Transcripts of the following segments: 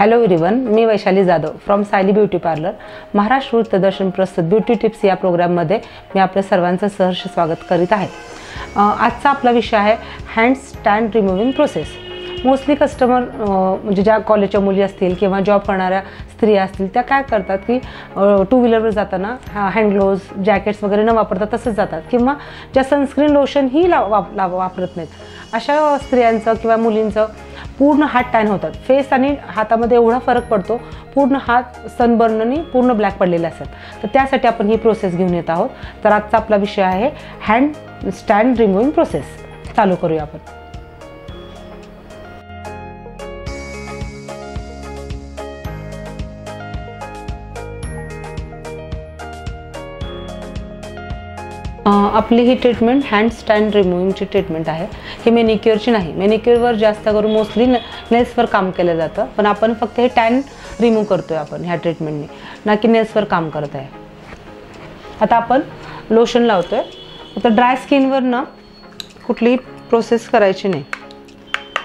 Hello everyone me Vaishali Jadhav from Sayali beauty parlour. Maharashtra वृत्तदर्शन प्रस्तुत beauty tips या प्रोग्राममध्ये मी आपल्या सर्वांचं सहर्ष स्वागत करीत आहे. आजचा आपला विषय आहे hand stand removing process mostly customer म्हणजे ज्या कॉलेजच्या मुली असतील किंवा जॉब करणाऱ्या स्त्रिया असतील त्या काय करतात की टू व्हीलरवर जाताना हँड ग्लोव्ज जॅकेट्स वगैरे न वापरता तसंच जातात. किंवा ज्या सनस्क्रीन लोशनही लाव वाप वापरत नाहीत. अशा स्त्रियांचं किंवा मुलींचं पूर्ण हात टॅन होतात. फेस आणि हातामध्ये एवढा फरक पडतो पूर्ण हात सनबर्ननी पूर्ण ब्लॅक पडलेले असतात. तर त्यासाठी आपण ही प्रोसेस घेऊन येत आहोत. तर आजचा आपला विषय आहे हँड स्टँड रिमूव्हिंग प्रोसेस चालू करूया आपण. आपली ही ट्रीटमेंट हँड स्टँड रिमूव्हिंगची ट्रीटमेंट आहे. ही मेनिक्युअरची नाही. मेनिक्युअरवर जास्त करून मोस्टली नेल्सवर काम केलं जातं. पण आपण फक्त हे टॅन रिमूव्ह आहे आपण ह्या ट्रीटमेंटने ना. की नेल्सवर काम करत आहे. आता आपण लोशन लावतो आहे आता ड्राय स्किनवर ना कुठलीही प्रोसेस करायची नाही.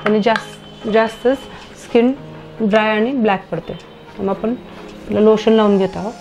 आणि जास्त जास्तच स्किन ड्राय आणि ब्लॅक पडते मग आपण लोशन लावून घेत आहोत.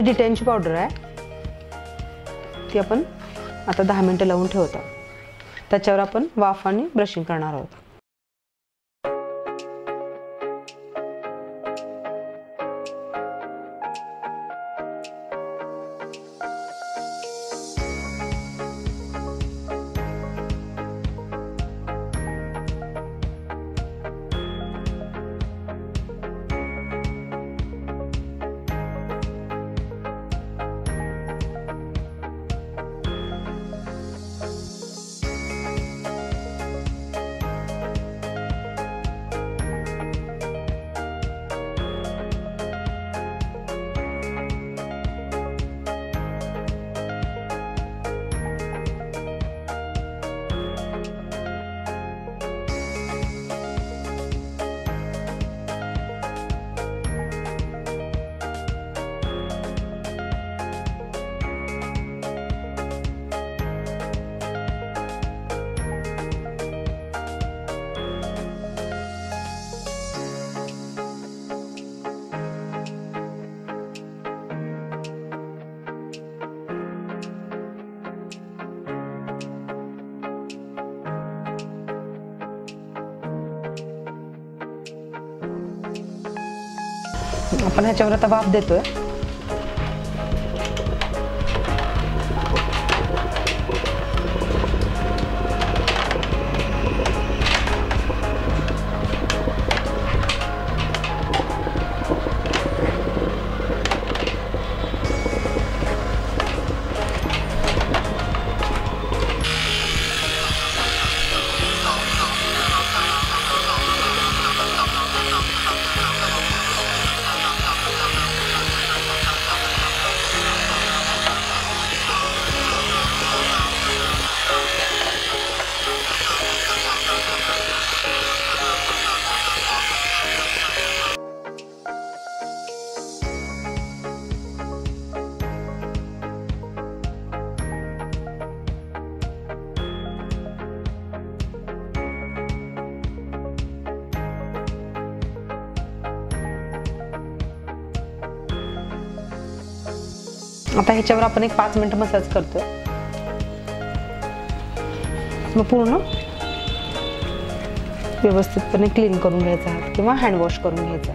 डिटेनची पावडर आहे ती आपण आता दहा मिनटं लावून ठेवतो. त्याच्यावर आपण वाफ आणि ब्रशिंग करणार आहोत. आपण ह्याच्यावर आता वाफ देतोय. आता ह्याच्यावर आपण एक पाच मिनिट मसाज करतोय. मग पूर्ण व्यवस्थितपणे क्लीन करून घ्यायचा हात किंवा हँडवॉश करून घ्यायचा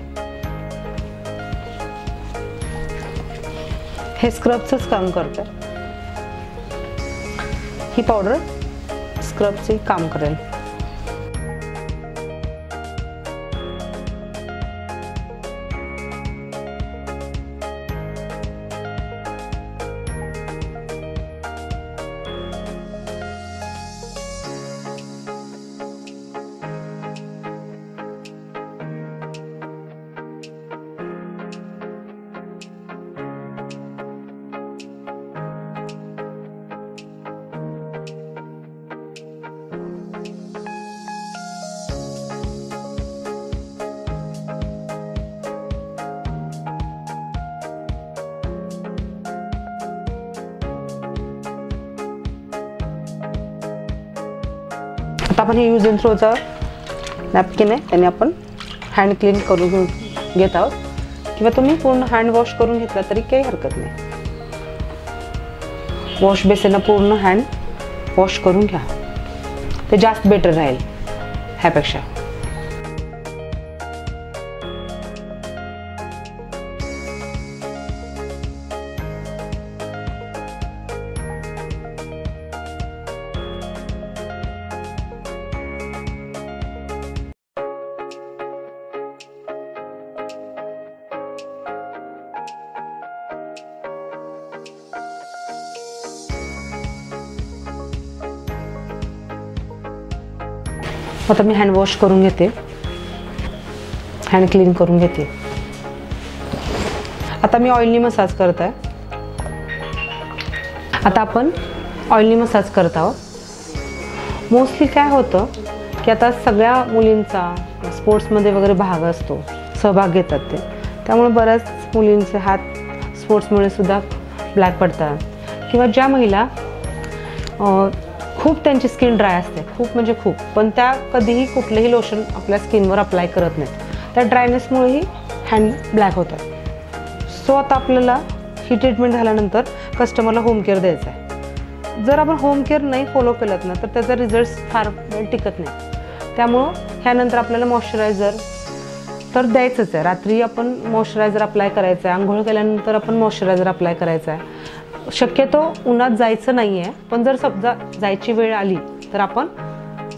हे स्क्रबचंच काम करतं. ही पावडर स्क्रबचे काम करेल. आता आपण हे यूज अँड थ्रोचं नॅपकिन आहे त्याने आपण हँड क्लीन करून घेऊन घेत आहोत. किंवा तुम्ही पूर्ण हँड वॉश करून घेतला तरी काही हरकत नाही. वॉश बेसिनला पूर्ण हँड वॉश करून घ्या. ते जास्त बेटर राहील ह्यापेक्षा. आता मी हँड वॉश करून घेते. हँड क्लीन करून घेते. आता मी ऑइलनी मसाज करत आहे. आता आपण ऑइलनी मसाज करत आहोत. मोस्टली काय होतं की आता सगळ्या मुलींचा स्पोर्ट्समध्ये वगैरे भाग असतो. सहभाग घेतात ते. त्यामुळे बऱ्याच मुलींचे हात स्पोर्ट्समुळे सुद्धा ब्लॅक पडतात. किंवा ज्या महिला खूप त्यांची स्किन ड्राय असते. खूप म्हणजे खूप. पण त्या कधीही कुठलंही लोशन आपल्या स्किनवर अप्लाय करत नाहीत. त्या ड्रायनेसमुळेही हँड ब्लॅक होतात. सो आता आपल्याला ही ट्रीटमेंट झाल्यानंतर कस्टमरला होम केअर द्यायचं आहे. जर आपण होम केअर नाही फॉलो केलं ना तर त्याचा रिझल्ट फार वेळ टिकत नाही. त्यामुळं ह्यानंतर आपल्याला मॉइश्चरायझर तर द्यायचंच आहे. रात्री आपण मॉइश्चरायझर अप्लाय करायचं आहे. आंघोळ केल्यानंतर आपण मॉइश्चरायझर अप्लाय करायचं आहे. शक्यतो उन्हात जायचं नाही आहे पण जर समजा जायची वेळ आली तर आपण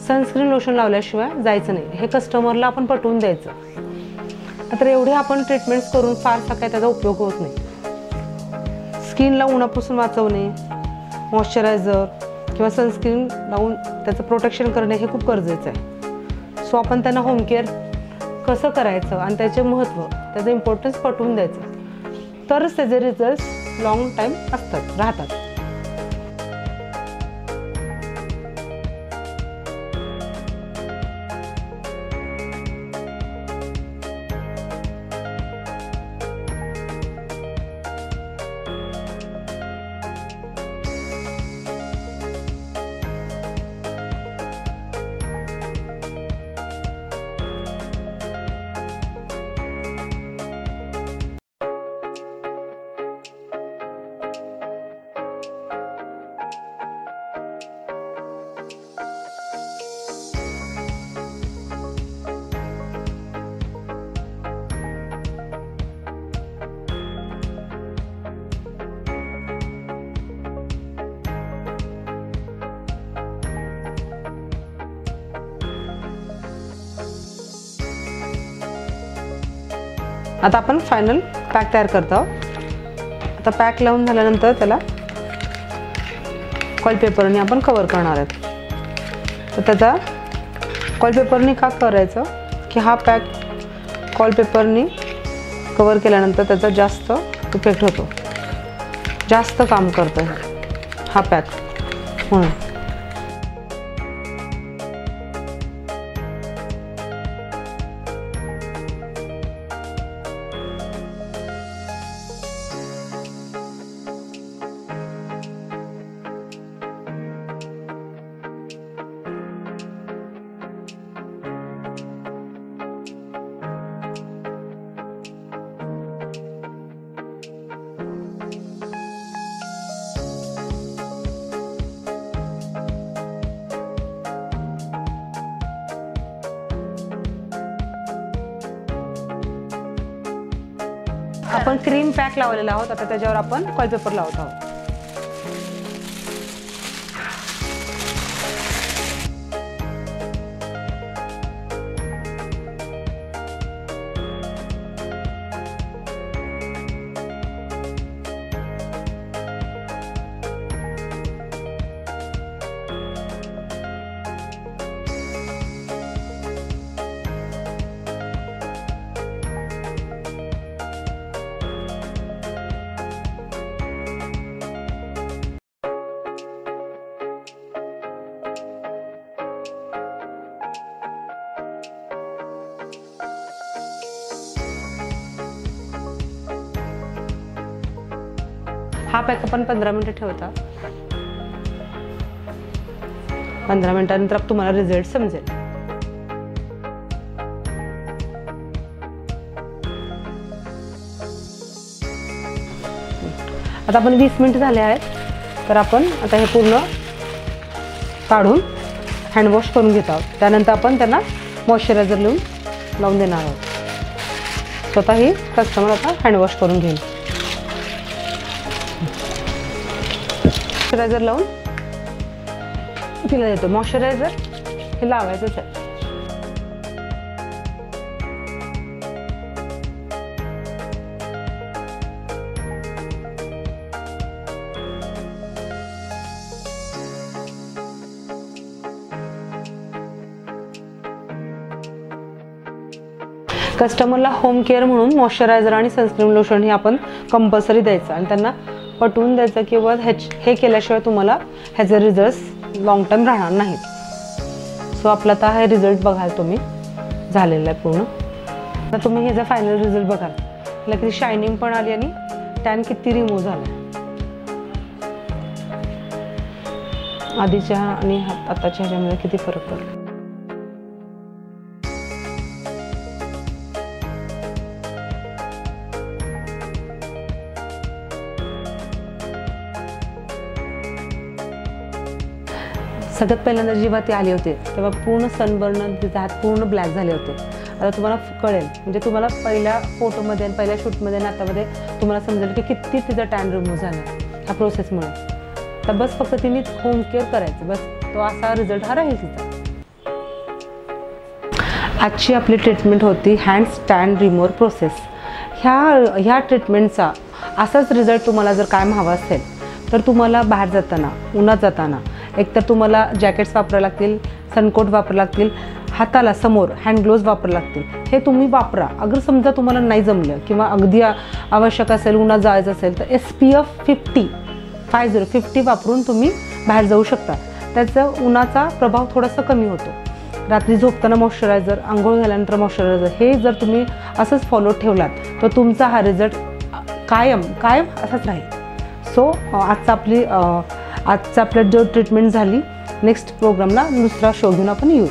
सनस्क्रीन लोशन लावल्याशिवाय जायचं नाही. हे कस्टमरला आपण पटवून द्यायचं. तर एवढे आपण ट्रीटमेंट्स करून फारसा काय त्याचा उपयोग होत नाही. स्किनला उन्हापासून वाचवणे मॉइश्चरायझर किंवा सनस्क्रीन लावून त्याचं प्रोटेक्शन करणे हे खूप गरजेचं आहे. सो आपण त्यांना होम केअर कसं करायचं आणि त्याचे महत्त्व त्याचं इम्पॉर्टन्स पटवून द्यायचं. तरच त्याचे रिझल्ट लॉंग टाईम असतात राहतात. आता आपण फायनल पॅक तयार करतो. आता पॅक लावून झाल्यानंतर त्याला कॉल पेपरने आपण कवर करणार आहेत. तर त्याचा कॉल पेपरने का करायचं? की हा पॅक कॉल पेपरने कवर केल्यानंतर त्याचा जास्त इफेक्ट होतो. जास्त काम करतो हा पॅक म्हणून. आपण क्रीम पॅक लावलेला आहोत. आता त्याच्यावर आपण कॉल पेपर लावत आहोत. हा पॅक आपण पंधरा मिनिटं ठेवता. पंधरा मिनिटानंतर तुम्हाला रिझल्ट समजेल. आता आपण वीस मिनिट झाले आहेत. तर आपण आता हे पूर्ण काढून हँडवॉश करून घेत आहोत. त्यानंतर आपण त्यांना मॉइश्चरायझर लिहून लावून देणार आहोत. स्वतःही कस्टमर आता हँडवॉश करून घेईल. मॉइश्चरायझर लावून तिला देतो. मॉइश्चरायझर हे लावायचंच आहे. कस्टमरला होम केअर म्हणून मॉइश्चरायझर आणि सनस्क्रीन लोशन हे आपण कंपल्सरी द्यायचं. आणि त्यांना पटवून द्यायचं किंवा ह्याच हे केल्याशिवाय तुम्हाला ह्याचे रिझल्ट लॉंग टर्म राहणार नाहीत. सो आपला आता हे रिझल्ट बघाल तुम्ही. झालेला आहे पूर्ण. आता तुम्ही ह्याचा फायनल रिझल्ट बघाल त्याला किती शायनिंग पण आली आणि टॅन किती रिमूव्ह झाला आधीच्या आणि आताच्या ह्याच्यामध्ये किती फरक पडला? सगळ्यात पहिल्यांदा जेव्हा ते आले होते तेव्हा पूर्ण सनबर्न तिचा हात पूर्ण ब्लॅक झाले होते. आता तुम्हाला कळेल. म्हणजे तुम्हाला पहिल्या फोटोमध्ये आणि पहिल्या शूटमध्ये आणि आतामध्ये तुम्हाला समजेल की किती तिचा टॅन रिमूव्ह झाला ह्या प्रोसेसमुळे तर बस फक्त तिने होम केअर करायचं. बस तो असा रिझल्ट हा राहील तिचा. आजची आपली ट्रीटमेंट होती हँड स्टँड रिमोर प्रोसेस ह्या ह्या ट्रीटमेंटचा असाच रिझल्ट तुम्हाला जर कायम हवा असेल तर तुम्हाला बाहेर जाताना उन्हात जाताना एकतर तुम्हाला जॅकेट्स वापरावे लागतील सनकोट वापरावे लागतील हाताला समोर हँड ग्लोव्ज वापरावे लागतील. हे तुम्ही वापरा. अगर समजा तुम्हाला नाही जमलं किंवा अगदी आवश्यक असेल उन्हात जायचं असेल तर S P F fifty five zero fifty वापरून तुम्ही बाहेर जाऊ शकता. त्याचा उन्हाचा प्रभाव थोडासा कमी होतो. रात्री झोपताना मॉइश्चरायझर आंघोळ झाल्यानंतर मॉइश्चरायझर हे जर तुम्ही असंच फॉलो ठेवलात तर तुमचा हा रिझल्ट कायम कायम असाच राहील. सो आजचा आपली आजचा आपल्या जो ट्रीटमेंट झाली नेक्स्ट प्रोग्रामला दुसरा शो घेऊन आपण येऊ.